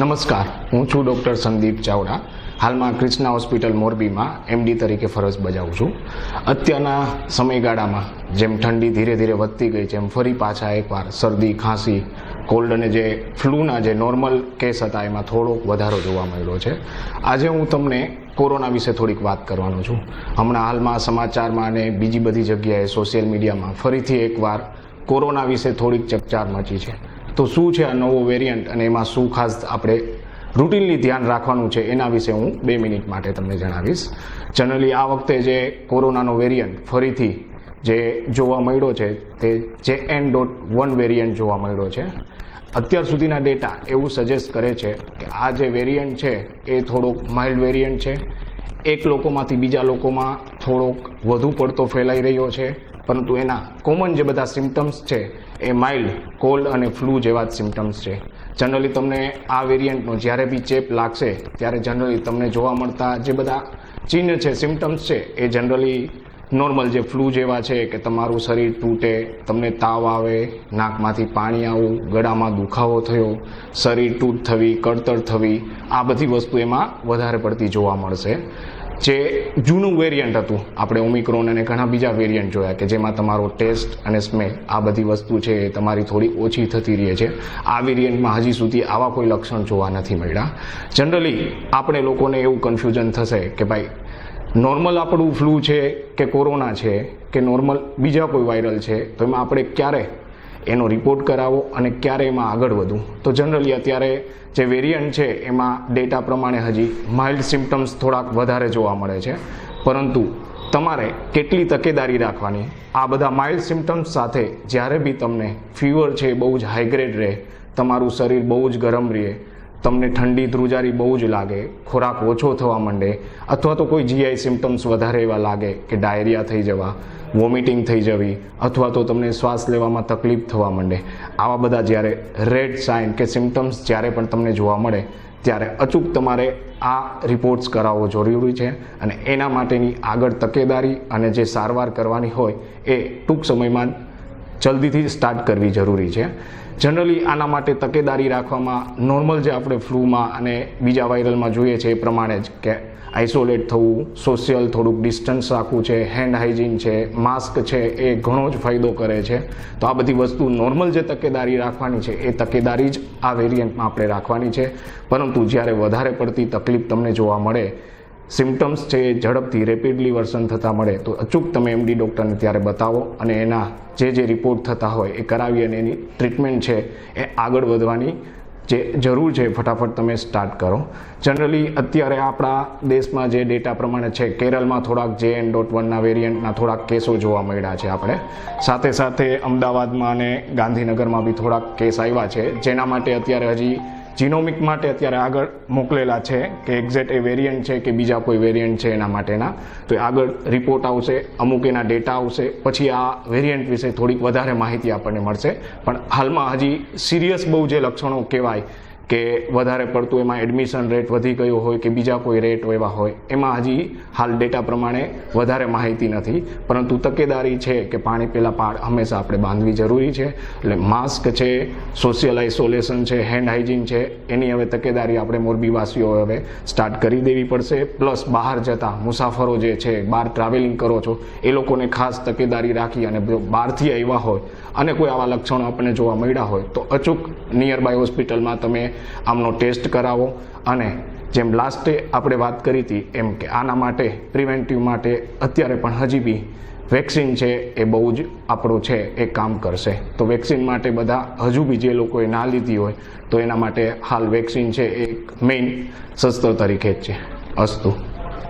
નમસ્કાર. હું છું ડૉક્ટર સંદીપ ચાવડા. હાલમાં ક્રિષ્ના હોસ્પિટલ મોરબીમાં એમડી તરીકે ફરજ બજાવું છું. અત્યારના સમયગાળામાં જેમ ઠંડી ધીરે ધીરે વધતી ગઈ છે, એમ ફરી પાછા એકવાર શરદી, ખાંસી, કોલ્ડ અને જે ફ્લૂના જે નોર્મલ કેસ હતા, એમાં થોડોક વધારો જોવા મળ્યો છે. આજે હું તમને કોરોના વિશે થોડીક વાત કરવાનો છું. હમણાં હાલમાં સમાચારમાં અને બીજી બધી જગ્યાએ સોશિયલ મીડિયામાં ફરીથી એકવાર કોરોના વિશે થોડીક ચકચાર મચી છે. તો શું છે આ નવો વેરિયન્ટ અને એમાં શું ખાસ આપણે રૂટીનલી ધ્યાન રાખવાનું છે એના વિશે હું બે મિનિટ માટે તમને જણાવીશ. જનરલી આ વખતે જે કોરોનાનો વેરિયન્ટ ફરીથી જે જોવા મળ્યો છે તે જે એન ડોટ વન વેરિયન્ટ જોવા મળ્યો છે. અત્યાર સુધીના ડેટા એવું સજેસ્ટ કરે છે કે આ જે વેરિયન્ટ છે એ થોડોક માઇલ્ડ વેરિયન્ટ છે. એક લોકોમાંથી બીજા લોકોમાં થોડોક વધુ પડતો ફેલાઈ રહ્યો છે. પરંતુ એના કોમન જે બધા સિમ્ટમ્સ છે, એ માઇલ્ડ કોલ્ડ અને ફ્લૂ જેવા જ સિમ્ટમ્સ છે. જનરલી તમને આ વેરિયન્ટનો જ્યારે બી ચેપ લાગશે, ત્યારે જનરલી તમને જોવા મળતા જે બધા ચિહ્ન છે સિમ્ટમ્સ છે, એ જનરલી નોર્મલ જે ફ્લૂ જેવા છે કે તમારું શરીર તૂટે, તમને તાવ આવે, નાકમાંથી પાણી આવવું ગળામાં દુખાવો થયો, શરીર તૂટ થવી કળતર થવી, આ બધી વસ્તુ એમાં વધારે પડતી જોવા મળશે. જે જૂનું વેરિયન્ટ હતું. આપણે ઓમિક્રોન અને ઘણા બીજા વેરિયન્ટ જોયા કે જેમાં તમારો ટેસ્ટ અને સ્મેલ, આ બધી વસ્તુ છે એ તમારી થોડી ઓછી થતી રહે છે. આ વેરિયન્ટમાં હજી સુધી આવા કોઈ લક્ષણ જોવા નથી મળ્યા. જનરલી આપણે લોકોને એવું કન્ફ્યુઝન થશે કે ભાઈ નોર્મલ આપણું ફ્લૂ છે કે કોરોના છે કે નોર્મલ બીજા કોઈ વાયરલ છે, તો એમાં આપણે ક્યારે એનો રિપોર્ટ કરાવો અને ક્યારે એમાં આગળ વધવું તો જનરલી અત્યારે જે વેરિયન્ટ છે, એમાં ડેટા પ્રમાણે હજી માઇલ્ડ સિમ્ટમ્સ થોડાક વધારે જોવા મળે છે. પરંતુ તમારે કેટલી તકેદારી રાખવાની? આ બધા માઇલ્ડ સિમ્ટમ્સ સાથે જ્યારે બી તમને ફીવર છે બહુ જ હાઈગ્રેડ રહે, તમારું શરીર બહુ જ ગરમ રહે તમને ઠંડી ધ્રુજારી બહુ જ લાગે, ખોરાક ઓછો થવા માંડે, અથવા તો કોઈ જીઆઈ સિમ્ટમ્સ વધારે એવા લાગે કે ડાયરિયા થઈ જવા વોમિટિંગ થઈ જવી, અથવા તો તમને શ્વાસ લેવામાં તકલીફ થવા માંડે. આવા બધા જ્યારે રેડ સાઇન કે સિમ્ટમ્સ જ્યારે પણ તમને જોવા મળે, ત્યારે અચૂક તમારે આ રિપોર્ટ્સ કરાવવો જરૂરી છે અને એના માટેની આગળ તકેદારી અને જે સારવાર કરવાની હોય એ ટૂંક સમયમાં જલ્દીથી સ્ટાર્ટ કરવી જરૂરી છે. જનરલી આના માટે તકેદારી રાખવામાં નોર્મલ જે આપણે ફ્લૂમાં અને બીજા વાયરલમાં જોઈએ છે એ પ્રમાણે જ કે આઇસોલેટ થવું સોશિયલ થોડુંક ડિસ્ટન્સ રાખવું છે હેન્ડ હાઇજીન છે માસ્ક છે એ ઘણો જ ફાયદો કરે છે. તો આ બધી વસ્તુ નોર્મલ જે તકેદારી રાખવાની છે એ તકેદારી જ આ વેરિયન્ટમાં આપણે રાખવાની છે. પરંતુ જ્યારે વધારે પડતી તકલીફ તમને જોવા મળે સિમ્ટમ્સ છે, ઝડપથી રેપિડલી વર્સન થતા મળે. તો અચૂક તમે એમડી ડૉક્ટરને ત્યારે બતાવો અને એના જે જે રિપોર્ટ થતા હોય એ કરાવી અને એની ટ્રીટમેન્ટ છે એ આગળ વધવાની જે જરૂર છે ફટાફટ તમે સ્ટાર્ટ કરો. જનરલી અત્યારે આપણા દેશમાં જે ડેટા પ્રમાણે છે, કેરળમાં થોડાક જે એન ડોટ વનના વેરિયન્ટના થોડાક કેસો જોવા મળ્યા છે આપણે. સાથે સાથે અમદાવાદમાં અને ગાંધીનગરમાં બી થોડાક કેસ આવ્યા છે. જેના માટે અત્યારે હજી જીનોમિક માટે અત્યારે આગળ મોકલેલા છે કે એક્ઝેક્ટ એ વેરિયન્ટ છે કે બીજા કોઈ વેરિયન્ટ છે એના માટેના. તો આગળ રિપોર્ટ આવશે, અમુક એના ડેટા આવશે, પછી આ વેરિયન્ટ વિશે થોડીક વધારે માહિતી આપણને મળશે. પણ હાલમાં હજી સિરિયસ બહુ જે લક્ષણો કહેવાય કે વધારે પડતું એમાં એડમિશન રેટ વધી ગયો હોય કે બીજા કોઈ રેટ એવા હોય, એમાં હજી હાલ ડેટા પ્રમાણે વધારે માહિતી નથી. પરંતુ તકેદારી છે કે પાણી પહેલાં પાડ હંમેશા આપણે બાંધવી જરૂરી છે. એટલે માસ્ક છે સોશિયલ આઇસોલેશન છે હેન્ડ હાઇજીન છે, એની હવે તકેદારી આપણે મોરબીવાસીઓ હવે સ્ટાર્ટ કરી દેવી પડશે. પ્લસ બહાર જતા મુસાફરો જે છે, બહાર ટ્રાવેલિંગ કરો છો, એ લોકોને ખાસ તકેદારી રાખી અને બહારથી આવ્યા હોય અને કોઈ આવા લક્ષણો આપણને જોવા મળ્યા હોય, તો અચૂક નિયર બાય હોસ્પિટલમાં તમે આમનો ટેસ્ટ કરાવો અને જેમ લાસ્ટે આપણે વાત કરી હતી એમ કે આના માટે, પ્રિવેન્ટિવ માટે અત્યારે પણ હજી બી વેક્સિન છે એ બહુ જ આપણું છે, એ કામ કરશે. તો વેક્સિન માટે બધા હજુ બી જે લોકોએ ના લીધી હોય, તો એના માટે હાલ વેક્સિન છે એ મેઇન શસ્ત્ર તરીકે જ છે. અસ્તુ.